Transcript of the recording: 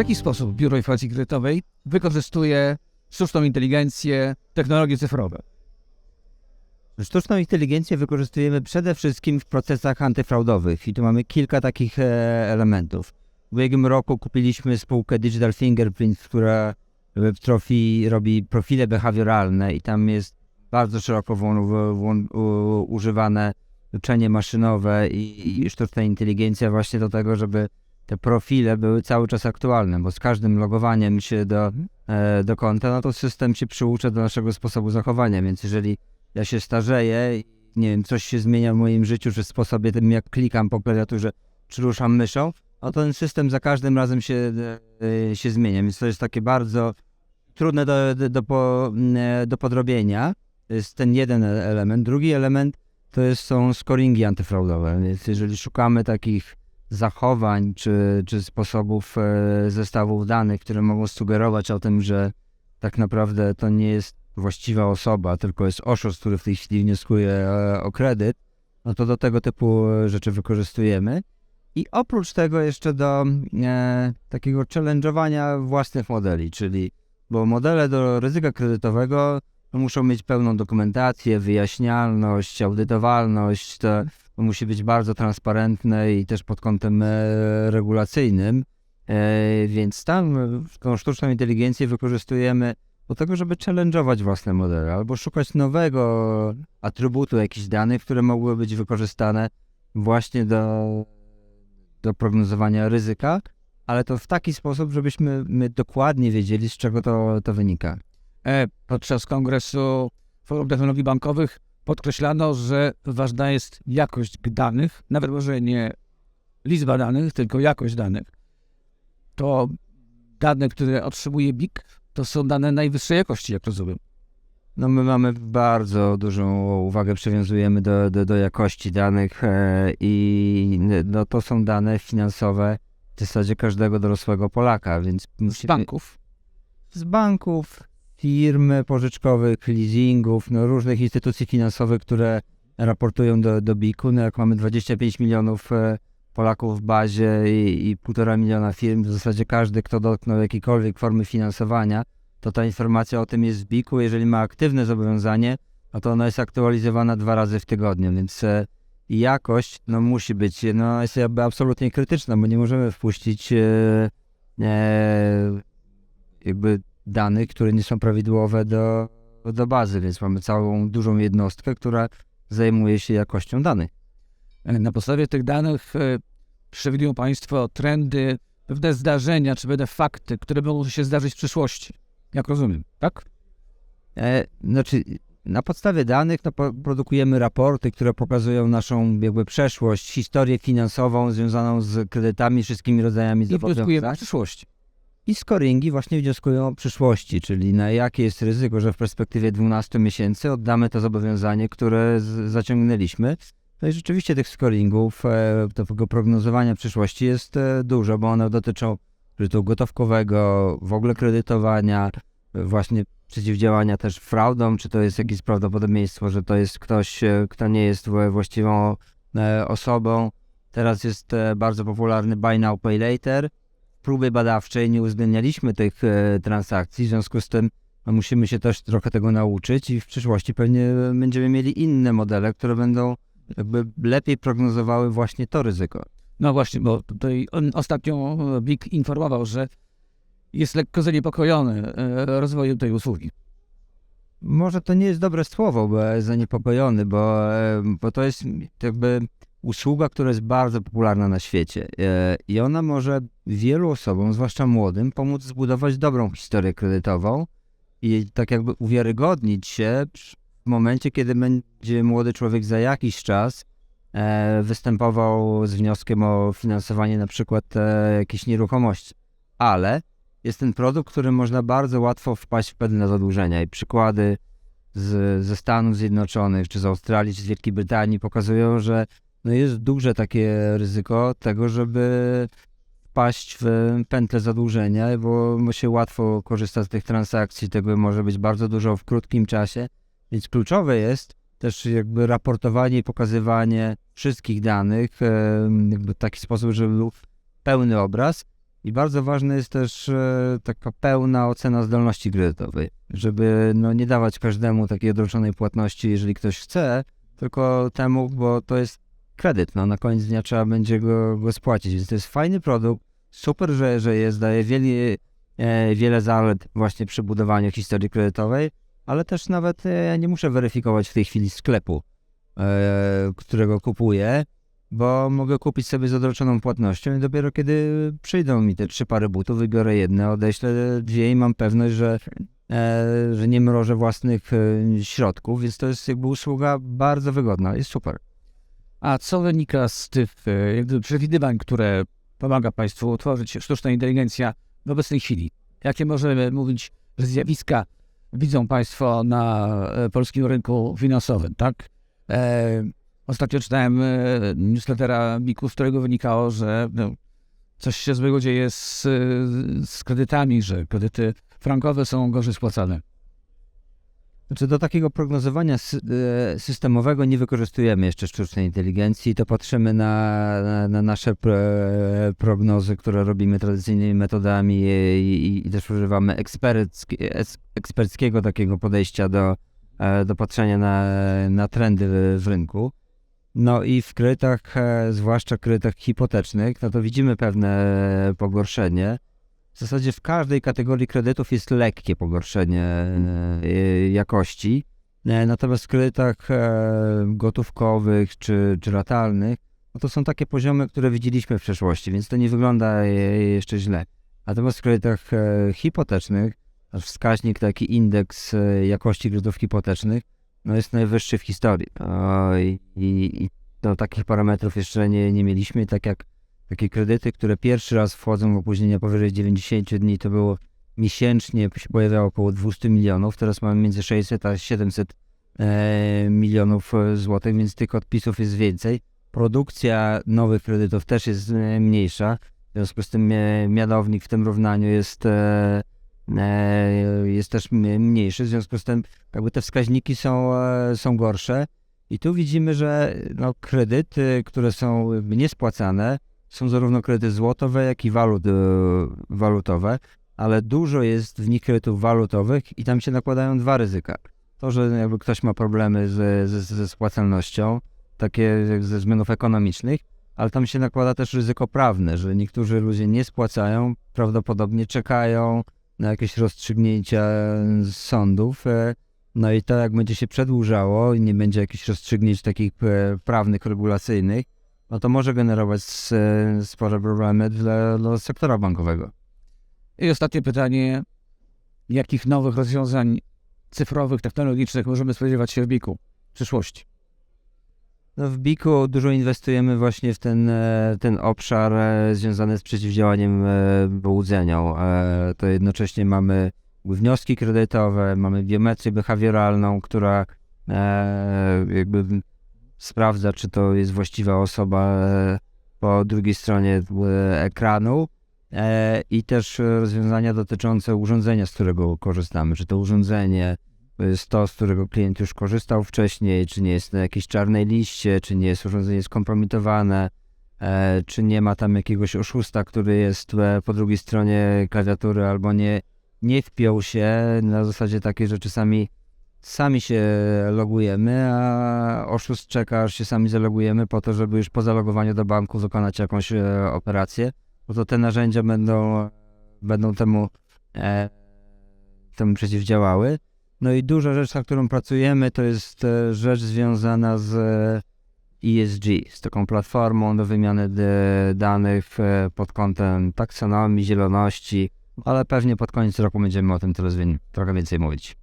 jaki sposób Biuro Informacji Kredytowej wykorzystuje sztuczną inteligencję, technologie cyfrowe? Sztuczną inteligencję wykorzystujemy przede wszystkim w procesach antyfraudowych i tu mamy kilka takich e, elementów. W ubiegłym roku kupiliśmy spółkę Digital Fingerprint, która trofi, robi profile behawioralne i tam jest bardzo szeroko używane uczenie maszynowe i, i sztuczna inteligencja właśnie do tego, żeby te profile były cały czas aktualne, bo z każdym logowaniem się do, e, do konta, no to system się przyucza do naszego sposobu zachowania, więc jeżeli ja się starzeję, nie wiem, coś się zmienia w moim życiu, czy w sposobie tym, jak klikam po klawiaturze, czy ruszam myszą, no to ten system za każdym razem się, e, się zmienia, więc to jest takie bardzo trudne do, do, do, po, e, do podrobienia. To jest ten jeden element. Drugi element to jest, są scoringi antyfraudowe, więc jeżeli szukamy takich zachowań czy, czy sposobów e, zestawów danych, które mogą sugerować o tym, że tak naprawdę to nie jest właściwa osoba, tylko jest oszust, który w tej chwili wnioskuje e, o kredyt, no to do tego typu rzeczy wykorzystujemy. I oprócz tego jeszcze do e, takiego challenge'owania własnych modeli, czyli bo modele do ryzyka kredytowego muszą mieć pełną dokumentację, wyjaśnialność, audytowalność, to musi być bardzo transparentne i też pod kątem e, regulacyjnym, e, więc tam tą sztuczną inteligencję wykorzystujemy do tego, żeby challenge'ować własne modele albo szukać nowego atrybutu jakichś danych, które mogłyby być wykorzystane właśnie do, do prognozowania ryzyka, ale to w taki sposób, żebyśmy my dokładnie wiedzieli, z czego to, to wynika. E, podczas kongresu Forum Technologii Bankowych podkreślano, że ważna jest jakość danych, nawet może nie liczba danych, tylko jakość danych. To dane, które otrzymuje BIK, to są dane najwyższej jakości, jak rozumiem. No my mamy bardzo dużą uwagę przywiązujemy do, do, do jakości danych e, i no, to są dane finansowe w zasadzie każdego dorosłego Polaka, więc... Z banków? Z banków, firm pożyczkowych, leasingów, no, różnych instytucji finansowych, które raportują do, do BIK-u. No, jak mamy 25 milionów e, Polaków w bazie i, półtora miliona firm, w zasadzie każdy, kto dotknął jakiejkolwiek formy finansowania, to ta informacja o tym jest w BIK-u. Jeżeli ma aktywne zobowiązanie, no to ona jest aktualizowana dwa razy w tygodniu, więc e, jakość no, musi być, no, jest absolutnie krytyczna, bo nie możemy wpuścić e, e, jakby danych, które nie są prawidłowe do, do bazy, więc mamy całą dużą jednostkę, która zajmuje się jakością danych. Na podstawie tych danych e, przewidują Państwo trendy, pewne zdarzenia czy pewne fakty, które mogą się zdarzyć w przyszłości. Jak rozumiem, tak? E, znaczy, na podstawie danych no, produkujemy raporty, które pokazują naszą jakby przeszłość, historię finansową związaną z kredytami, wszystkimi rodzajami zobowiązań. I w przyszłości. I scoringi właśnie wnioskują o przyszłości, czyli na jakie jest ryzyko, że w perspektywie 12 miesięcy oddamy to zobowiązanie, które zaciągnęliśmy. No i rzeczywiście tych scoringów, e, tego prognozowania przyszłości jest e, dużo, bo one dotyczą kredytu gotówkowego, w ogóle kredytowania, właśnie przeciwdziałania też fraudom, czy to jest jakieś prawdopodobieństwo, że to jest ktoś, e, kto nie jest właściwą osobą. Teraz jest bardzo popularny buy now, pay later, próby badawczej nie uwzględnialiśmy tych e, transakcji, w związku z tym no, musimy się też trochę tego nauczyć i w przyszłości pewnie będziemy mieli inne modele, które będą jakby lepiej prognozowały właśnie to ryzyko. No właśnie, bo tutaj ostatnio BIK informował, że jest lekko zaniepokojony e, rozwojem tej usługi. Może to nie jest dobre słowo, bo zaniepokojony, bo, e, bo to jest jakby usługa, która jest bardzo popularna na świecie e, i ona może wielu osobom, zwłaszcza młodym, pomóc zbudować dobrą historię kredytową i tak jakby uwiarygodnić się w momencie, kiedy będzie młody człowiek za jakiś czas e, występował z wnioskiem o finansowanie na przykład e, jakiejś nieruchomości. Ale jest ten produkt, który można bardzo łatwo wpaść w pewne zadłużenia i przykłady z, ze Stanów Zjednoczonych, czy z Australii, czy z Wielkiej Brytanii pokazują, że no jest duże takie ryzyko tego, żeby wpaść w pętlę zadłużenia, bo się łatwo korzysta z tych transakcji, tego może być bardzo dużo w krótkim czasie, więc kluczowe jest też jakby raportowanie i pokazywanie wszystkich danych w taki sposób, żeby był pełny obraz. I bardzo ważna jest też e, taka pełna ocena zdolności kredytowej, żeby no, nie dawać każdemu takiej odroczonej płatności, jeżeli ktoś chce, tylko temu, bo to jest kredyt, no na koniec dnia trzeba będzie go, go spłacić, więc to jest fajny produkt, super, że, że jest, daje wiele, e, wiele zalet właśnie przy budowaniu historii kredytowej, ale też nawet e, nie muszę weryfikować w tej chwili sklepu, e, którego kupuję, bo mogę kupić sobie z odroczoną płatnością i dopiero kiedy przyjdą mi te trzy pary butów, wybiorę jedne, odeślę dwie i mam pewność, że, e, że nie mrożę własnych e, środków, więc to jest jakby usługa bardzo wygodna, jest super. A co wynika z tych e, przewidywań, które pomaga Państwu utworzyć sztuczna inteligencja w obecnej chwili? Jakie możemy mówić, że zjawiska widzą Państwo na e, polskim rynku finansowym, tak? E, ostatnio czytałem e, newslettera Miku, z którego wynikało, że no, coś się złego dzieje z, z kredytami, że kredyty frankowe są gorzej spłacane. Znaczy do takiego prognozowania e, systemowego nie wykorzystujemy jeszcze sztucznej inteligencji, to patrzymy na, na, na nasze pro, prognozy, które robimy tradycyjnymi metodami i, i, i też używamy ekspercki, eksperckiego takiego podejścia do, e, do patrzenia na, na trendy w, rynku. No i w kredytach, e, zwłaszcza kredytach hipotecznych, no to widzimy pewne pogorszenie. W zasadzie w każdej kategorii kredytów jest lekkie pogorszenie e, jakości. E, Natomiast w kredytach e, gotówkowych czy, czy ratalnych, no to są takie poziomy, które widzieliśmy w przeszłości, więc to nie wygląda jeszcze źle. Natomiast w kredytach hipotecznych, wskaźnik, taki indeks jakości kredytów hipotecznych, no jest najwyższy w historii. I, i, i do takich parametrów jeszcze nie, nie mieliśmy, tak jak takie kredyty, które pierwszy raz wchodzą w opóźnienia powyżej 90 dni, to było miesięcznie się pojawiało około 200 milionów, teraz mamy między 600 a 700 e, milionów e, złotych, więc tych odpisów jest więcej. Produkcja nowych kredytów też jest e, mniejsza, w związku z tym e, mianownik w tym równaniu jest, e, jest też mniejszy, w związku z tym jakby te wskaźniki są, są gorsze. I tu widzimy, że no, kredyty, które są niespłacane, są zarówno kredyty złotowe, jak i walut, e, walutowe, ale dużo jest w nich kredytów walutowych i tam się nakładają dwa ryzyka. To, że jakby ktoś ma problemy ze, ze, spłacalnością, takie ze zmianów ekonomicznych, ale tam się nakłada też ryzyko prawne, że niektórzy ludzie nie spłacają, prawdopodobnie czekają na jakieś rozstrzygnięcia z sądów. e, No i to jak będzie się przedłużało i nie będzie jakichś rozstrzygnięć takich e, prawnych, regulacyjnych, no to może generować spore problemy dla, dla sektora bankowego. I ostatnie pytanie. Jakich nowych rozwiązań cyfrowych, technologicznych możemy spodziewać się w Biku w przyszłości? No w Biku dużo inwestujemy właśnie w ten, e, ten obszar e, związany z przeciwdziałaniem e, wyłudzeniom. To jednocześnie mamy wnioski kredytowe, mamy biometrię behawioralną, która jakby sprawdza, czy to jest właściwa osoba e, po drugiej stronie e, ekranu. E, I też rozwiązania dotyczące urządzenia, z którego korzystamy. Czy to urządzenie jest to, z którego klient już korzystał wcześniej, czy nie jest na jakiejś czarnej liście, czy nie jest urządzenie skompromitowane, czy nie ma tam jakiegoś oszusta, który jest po drugiej stronie klawiatury, albo nie, nie wpiął się na zasadzie takiej, że czasami sami się logujemy, a oszust czeka, aż się sami zalogujemy po to, żeby już po zalogowaniu do banku wykonać jakąś e, operację, bo to te narzędzia będą, będą temu, e, temu przeciwdziałały. No i duża rzecz, nad którą pracujemy, to jest e, rzecz związana z e, ESG, z taką platformą do wymiany d- danych e, pod kątem taksonomii, zieloności, ale pewnie pod koniec roku będziemy o tym trochę więcej mówić.